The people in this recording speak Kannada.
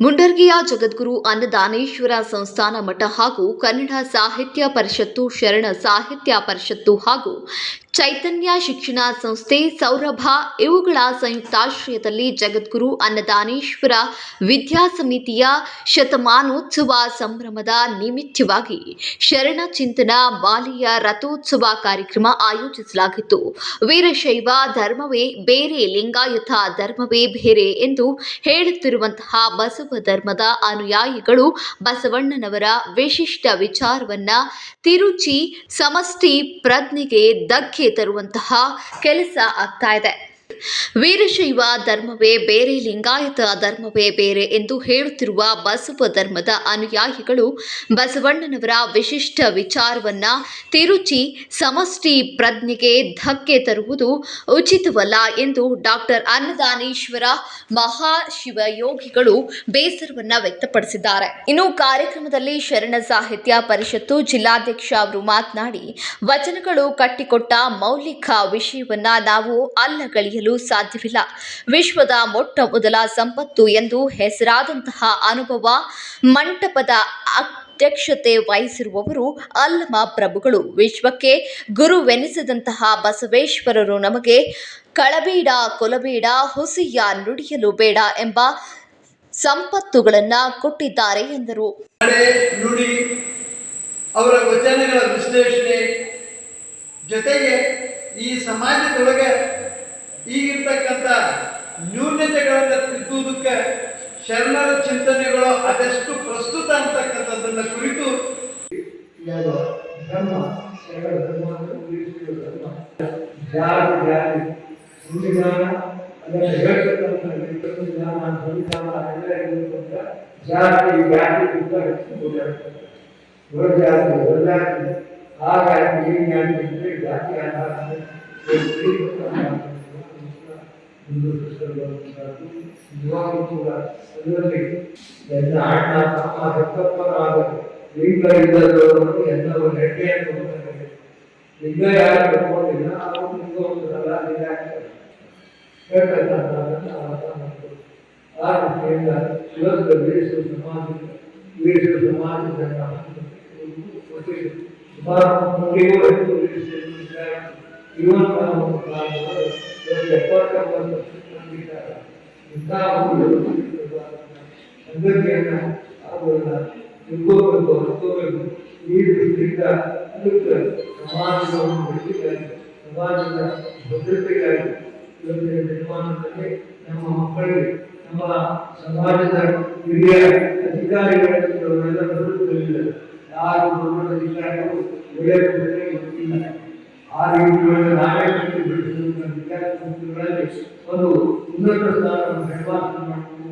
ಮುಂಡರ್ಗಿಯ ಜಗದ್ಗುರು ಅನ್ನದಾನೇಶ್ವರ ಸಂಸ್ಥಾನ ಮಠ ಹಾಗೂ ಕನ್ನಡ ಸಾಹಿತ್ಯ ಪರಿಷತ್ತು ಶರಣ ಸಾಹಿತ್ಯ ಪರಿಷತ್ತು ಹಾಗೂ ಚೈತನ್ಯ ಶಿಕ್ಷಣ ಸಂಸ್ಥೆ ಸೌರಭ ಇವುಗಳ ಸಂಯುಕ್ತಾಶ್ರಯದಲ್ಲಿ ಜಗದ್ಗುರು ಅನ್ನದಾನೇಶ್ವರ ವಿದ್ಯಾ ಸಮಿತಿಯ ಶತಮಾನೋತ್ಸವ ಸಂಭ್ರಮದ ನಿಮಿತ್ತವಾಗಿ ಶರಣ ಚಿಂತನ ಮಾಲೆಯ ರಥೋತ್ಸವ ಕಾರ್ಯಕ್ರಮ ಆಯೋಜಿಸಲಾಗಿತ್ತು. ವೀರಶೈವ ಧರ್ಮವೇ ಬೇರೆ, ಲಿಂಗಾಯತ ಧರ್ಮವೇ ಬೇರೆ ಎಂದು ಹೇಳುತ್ತಿರುವಂತಹ ಬಸವ ಧರ್ಮದ ಅನುಯಾಯಿಗಳು ಬಸವಣ್ಣನವರ ವಿಶಿಷ್ಟ ವಿಚಾರವನ್ನ ತಿರುಚಿ ಸಮಷ್ಟಿ ಪ್ರಜ್ಞೆಗೆ ಧಕ್ಕೆ ತರುವಂತಹ ಕೆಲಸ ಆಗ್ತಾ ಇದೆ. ವೀರಶೈವ ಧರ್ಮವೇ ಬೇರೆ, ಲಿಂಗಾಯತ ಧರ್ಮವೇ ಬೇರೆ ಎಂದು ಹೇಳುತ್ತಿರುವ ಬಸವ ಧರ್ಮದ ಅನುಯಾಯಿಗಳು ಬಸವಣ್ಣನವರ ವಿಶಿಷ್ಟ ವಿಚಾರವನ್ನ ತಿರುಚಿ ಸಮಷ್ಟಿ ಪ್ರಜ್ಞೆಗೆ ಧಕ್ಕೆ ತರುವುದು ಉಚಿತವಲ್ಲ ಎಂದು ಡಾಕ್ಟರ್ ಅನ್ನದಾನೇಶ್ವರ ಮಹಾಶಿವಯೋಗಿಗಳು ಬೇಸರವನ್ನ ವ್ಯಕ್ತಪಡಿಸಿದ್ದಾರೆ. ಇನ್ನು ಕಾರ್ಯಕ್ರಮದಲ್ಲಿ ಶರಣ ಸಾಹಿತ್ಯ ಪರಿಷತ್ತು ಜಿಲ್ಲಾಧ್ಯಕ್ಷ ಅವರು ಮಾತನಾಡಿ, ವಚನಗಳು ಕಟ್ಟಿಕೊಟ್ಟ ಮೌಲಿಕ ವಿಷಯವನ್ನ ನಾವು ಅಲ್ಲಗಳೆಯಲು ಸಾಧ್ಯವಿಲ್ಲ. ವಿಶ್ವದ ಮೊಟ್ಟ ಮೊದಲ ಸಂಪತ್ತು ಎಂದು ಹೆಸರಾದಂತಹ ಅನುಭವ ಮಂಟಪದ ಅಧ್ಯಕ್ಷತೆ ವಹಿಸಿರುವವರು ಅಲ್ಲಮ ಪ್ರಭುಗಳು. ವಿಶ್ವಕ್ಕೆ ಗುರುವೆನಿಸಿದಂತಹ ಬಸವೇಶ್ವರರು ನಮಗೆ ಕಳಬೇಡ, ಕೊಲಬೇಡ, ಹುಸಿಯ ನುಡಿಯಲು ಬೇಡ ಎಂಬ ಸಂಪತ್ತುಗಳನ್ನು ಕೊಟ್ಟಿದ್ದಾರೆ ಎಂದರು. ನಡೆ ಅವರ ವಚನಗಳ ವಿಶ್ಲೇಷಣೆ ಜೊತೆಗೆ ಈ ಸಮಾಜದೊಳಗೆ ನ್ಯೂನತೆಗಳನ್ನು ತಿದ್ದುವುದಕ್ಕೆ ಶರಣರ ಚಿಂತನೆಗಳು ಅದೆಷ್ಟು ಪ್ರಸ್ತುತ ಅಂತಕ್ಕಂಥದ್ದನ್ನ ಕುರಿತು ಧರ್ಮ. ಶರಣ ಧರ್ಮ ಧರ್ಮ. ಜಾತಿ ಜಾತಿ ಸಂವಿಧಾನ ಹೇಳ್ತಕ್ಕಂಥ ಸಂವಿಧಾನ ಜಾತಿ ಜಾತಿ ಅಂತ ಓಡಾಡ್ತಾರೆ ಹೊರ ಜಾತಿ ಹೊರ ಜಾತಿ. ಆ ಜಾತಿ ಈ ಜಾತಿ ಇದ್ರೆ ಜಾತಿ ಆಧಾರ ನಿಜವಾಗ್ಲೂ ಕೂಡ ಅದರಲ್ಲಿ ಎಲ್ಲ ಅಣ್ಣ ತಮ್ಮ ರಕ್ತಪ್ಪರಾಗಬೇಕು ಲಿಂಗ ಇಲ್ಲದವರು ಎಲ್ಲರೂ ಹೆಡ್ಡೆ ಅಂತ ಹೋಗ್ತಾರೆ ಲಿಂಗ ಯಾರು ತಗೊಂಡಿಲ್ಲ ಅವರು ಲಿಂಗವಂತರಲ್ಲ ಲಿಂಗ ಆಗ್ತಾರೆ ಹೇಳ್ತಕ್ಕಂಥದ್ದನ್ನು ಅರ್ಥ ಮಾಡ್ಕೊಳ್ಳಿ ಆ ರೀತಿಯಿಂದ ಇವತ್ತು ವೀರಿಸುವ ಸಮಾಜ ವೀರಿಸುವ ಸಮಾಜದ ಸುಮಾರು ಕೋಟಿಗೂ ಹೆಚ್ಚು ಎಪ್ಪತ್ತೊಂಬತ್ತು ನಂಬಿದ್ದಾರೆ ಇಂಥ ಒಂದು ಸಂಗತಿಯನ್ನು ಆಗೋಲ್ಲ ತಿಳ್ಕೋಬೇಕು ಈ ದೃಷ್ಟಿಯಿಂದ ಅದಕ್ಕೆ ಸಮಾಜವನ್ನು ಬೆಳೆಸಿದ್ದಾರೆ ಸಮಾಜದ ಭದ್ರತೆಗಾಗಿ ದಿನಮಾನದಲ್ಲಿ ನಮ್ಮ ಮಕ್ಕಳಿಗೆ ನಮ್ಮ ಸಮಾಜದ ಹಿರಿಯ ಅಧಿಕಾರಿಗಳವರೆಲ್ಲ ಬದುಕುತ್ತಿಲ್ಲ ಯಾರು ದೊಡ್ಡ ಅಧಿಕಾರಿಗಳು ಒಳ್ಳೆಯ ಗೊತ್ತಿಲ್ಲ ಆ ರೀತಿಯಲ್ಲಿ ನಾವೇ ಕಟ್ಟಿ ಬೆಳೆಸಿದ ಸಂಸ್ಥೆಗಳಲ್ಲಿ ಒಂದು ಉನ್ನತ ಸ್ಥಾನವನ್ನು ಮಾಡಬಹುದು